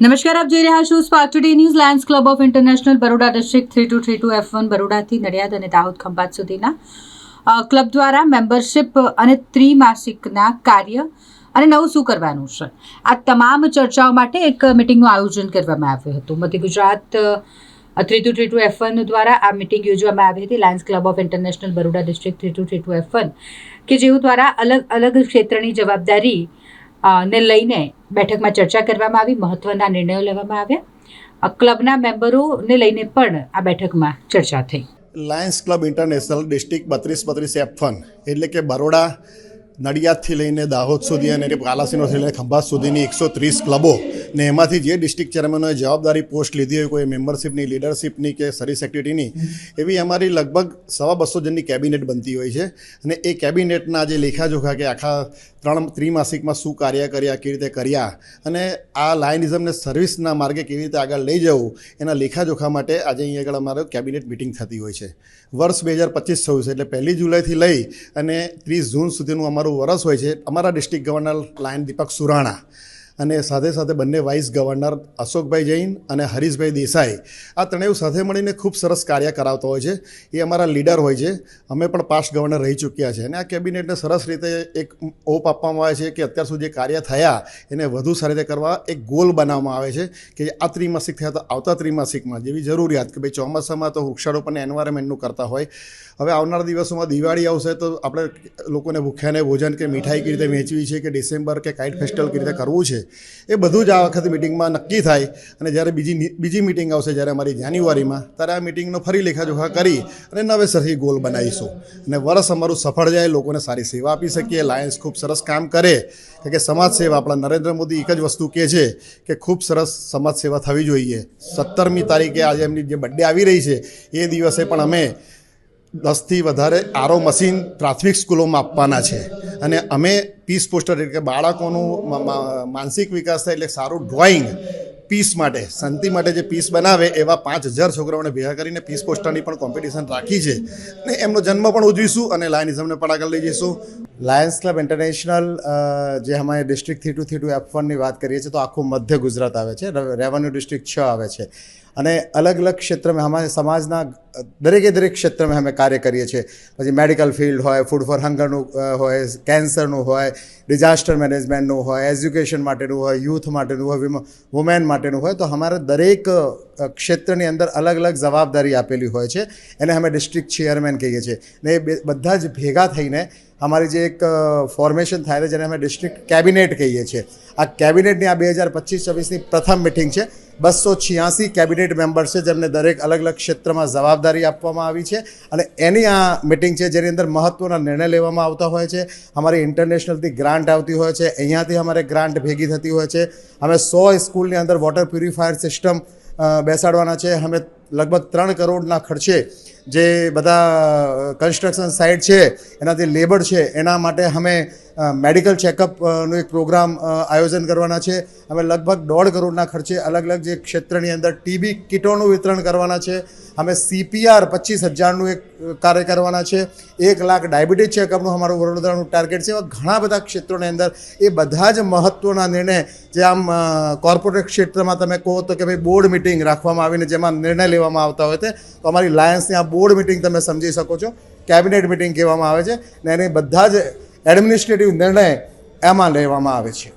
નમસ્કાર, આપ જોઈ રહ્યા છો Spark Today News Lions Club of International Baroda district three two three two F one બરોડાથી Nadiad અને દાહોદ ખંભાત સુધીના ક્લબ દ્વારા મેમ્બરશિપ અને ત્રિમાસિકના કાર્ય અને નવું શું કરવાનું છે? આ તમામ ચર્ચાઓ માટે એક મિટિંગનું આયોજન કરવામાં આવ્યું હતું. મધ્ય Gujarat three two three two F one દ્વારા આ મિટિંગ યોજવામાં આવી હતી. Lions Club of International Baroda district three two three two F one કે જેઓ દ્વારા અલગ અલગ ક્ષેત્રની જવાબદારી ને લઈને બેઠકમાં ચર્ચા કરવામાં આવી, મહત્વના નિર્ણયો લેવામાં આવ્યા. ક્લબના મેમ્બરોને લઈને પણ આ બેઠકમાં ચર્ચા થઈ. લાયન્સ ક્લબ ઇન્ટરનેશનલ ડિસ્ટ્રિક્ટ બત્રીસ બત્રીસ એફન એટલે કે બરોડા નડિયાદથી લઈને દાહોદ સુધી અને પાલાસીનોથી લઈને ખંભાત સુધીની એકસો ત્રીસ ક્લબો ને એમાંથી જે ડિસ્ટ્રિક્ટ ચેરમેનોએ જવાબદારી પોસ્ટ લીધી હોય, કોઈ મેમ્બરશિપની લીડરશિપની કે સર્વિસ એક્ટિવિટીની એવી અમારી લગભગ સવા બસો જણની કેબિનેટ બનતી હોય છે. અને એ કેબિનેટના જે લેખાજોખા કે આખા ત્રણ ત્રિમાસિકમાં શું કાર્ય કર્યા, કેવી રીતે કર્યા, અને આ લાયનિઝમને સર્વિસના માર્ગે કેવી રીતે આગળ લઈ જવું, એના લેખાજોખા માટે આજે અહીં આગળ અમારો કેબિનેટ મિટિંગ થતી હોય છે. વર્ષ બે હજાર પચીસ થયું છે એટલે પહેલી જુલાઈથી લઈ અને ત્રીસ જૂન સુધીનું અમારું વર્ષ હોય છે. અમારા district governor lion Deepak Surana. અને સાથે સાથે બંને વાઇસ ગવર્નર અશોકભાઈ જૈન અને હરીશભાઈ દેસાઈ આ ત્રણેય સાથે મળીને ખૂબ સરસ કાર્ય કરાવતા હોય છે. એ અમારા લીડર હોય છે. અમે પણ પાસ્ટ ગવર્નર રહી ચૂક્યા છે અને આ કેબિનેટને સરસ રીતે એક ઓપ આપવામાં આવે છે કે અત્યાર સુધી કાર્ય થયા એને વધુ સારી રીતે કરવા એક ગોલ બનાવવામાં આવે છે કે આ ત્રિમાસિક થયા તો આવતા ત્રિમાસિકમાં જેવી જરૂરિયાત કે ભાઈ ચોમાસામાં તો વૃક્ષારોપણ એન્વાયરમેન્ટનું કરતા હોય. હવે આવનારા દિવસોમાં દિવાળી આવશે તો આપણે લોકોને ભૂખ્યાને ભોજન કે મીઠાઈ કેવી રીતે વેચવી છે કે ડિસેમ્બર કે કાઇટ ફેસ્ટિવલ કેવી રીતે કરવું છે એ બધું જ આ વખતે મિટિંગમાં નક્કી થાય. અને જ્યારે બીજી બીજી મિટિંગ આવશે જ્યારે અમારી જાન્યુઆરીમાં, ત્યારે આ મિટિંગનો ફરી લેખાજોખા કરી અને નવેસરથી ગોલ બનાવીશું. અને વર્ષ અમારું સફળ જાય, લોકોને સારી સેવા આપી શકીએ લાયન્સ ખૂબ સરસ કામ કરે. કે સમાજ સેવા, આપણા નરેન્દ્ર મોદી એક જ વસ્તુ કહે છે કે ખૂબ સરસ સમાજ સેવા થવી જોઈએ. સત્તરમી તારીખે આજે એમની જે બર્થડે આવી રહી છે, એ દિવસે પણ અમે દસથી વધારે આરો મશીન પ્રાથમિક સ્કૂલોમાં આપવાના છે. અને અમે પીસ પોસ્ટર એટલે કે બાળકોનું માનસિક વિકાસ થાય એટલે સારું ડ્રોઈંગ પીસ માટે શાંતિ માટે જે પીસ બનાવે એવા પાંચ હજાર છોકરાઓને ભેગા કરીને પીસ પોસ્ટરની પણ કોમ્પિટિશન રાખી છે. ને એમનો જન્મ પણ ઉજવીશું અને લાયનિઝમને પણ આગળ લઈ જઈશું. લાયન્સ ક્લબ ઇન્ટરનેશનલ જે અમારે district three two three two F વનની વાત કરીએ છીએ તો આખું મધ્ય ગુજરાત આવે છે. રેવન્યુ ડિસ્ટ્રિક્ટ છ આવે છે. અને અલગ અલગ ક્ષેત્રમાં અમારે સમાજના, દરેકે દરેક ક્ષેત્રમાં અમે કાર્ય કરીએ છીએ. પછી મેડિકલ ફિલ્ડ હોય ફૂડ ફોર હંગરનું હોય કેન્સરનું હોય ડિઝાસ્ટર મેનેજમેન્ટનું હોય એજ્યુકેશન માટેનું હોય યુથ માટેનું હોય વુમેન માટેનું હોય, તો અમારે દરેક ક્ષેત્રની અંદર અલગ અલગ જવાબદારી આપેલી હોય છે. એને અમે ડિસ્ટ્રિક્ટ ચેરમેન કહીએ છીએ. ને એ બધા જ ભેગા થઈને અમારી જે એક ફોર્મેશન થાય છે, જેને અમે ડિસ્ટ્રિક્ટ કેબિનેટ કહીએ છીએ. આ કેબિનેટની આ બે હજાર પચીસ છવ્વીસની પ્રથમ મિટિંગ છે. બસો છ્યાસી કેબિનેટ મેમ્બર્સ છે, જેમને દરેક અલગ અલગ ક્ષેત્રમાં જવાબદારી આપવામાં આવી છે. અને એની આ મિટિંગ છે, જેની અંદર મહત્ત્વના નિર્ણય લેવામાં આવતા હોય છે. અમારી ઇન્ટરનેશનલથી ગ્રાન્ટ આવતી હોય છે. અહીંયાથી અમારે ગ્રાન્ટ ભેગી થતી હોય છે. અમે સો સ્કૂલની અંદર વોટર પ્યુરિફાયર સિસ્ટમ બેસાડવાના છે. અમે લગભગ ત્રણ કરોડના ખર્ચે જે બધા કન્સ્ટ્રક્શન સાઇટ છે, એનાથી લેબર છે, એના માટે અમે મેડિકલ ચેકઅપનું એક પ્રોગ્રામ આયોજન કરવાના છે. અમે લગભગ દોઢ કરોડના ખર્ચે અલગ અલગ જે ક્ષેત્રની અંદર ટીબી કીટોનું વિતરણ કરવાના છે. અમે સીપીઆર પચીસ હજારનું એક કાર્ય કરવાના છે. એક લાખ ડાયાબિટીસ ચેકઅપનું અમારું વડોદરાનું ટાર્ગેટ છે. એવા ઘણા બધા ક્ષેત્રોની અંદર એ બધા જ મહત્ત્વના નિર્ણય જે આમ કોર્પોરેટ ક્ષેત્રમાં તમે કહો તો કે ભાઈ બોર્ડ મિટિંગ રાખવામાં આવીને જેમાં નિર્ણય લેવામાં આવતા હોય તે, તો અમારી લાયન્સની આ બોર્ડ મિટિંગ તમે સમજી શકો છો, કેબિનેટ મિટિંગ કહેવામાં આવે છે ને એને બધા જ એડમિનિસ્ટ્રેટિવ નિર્ણય એમાં લેવામાં આવે છે.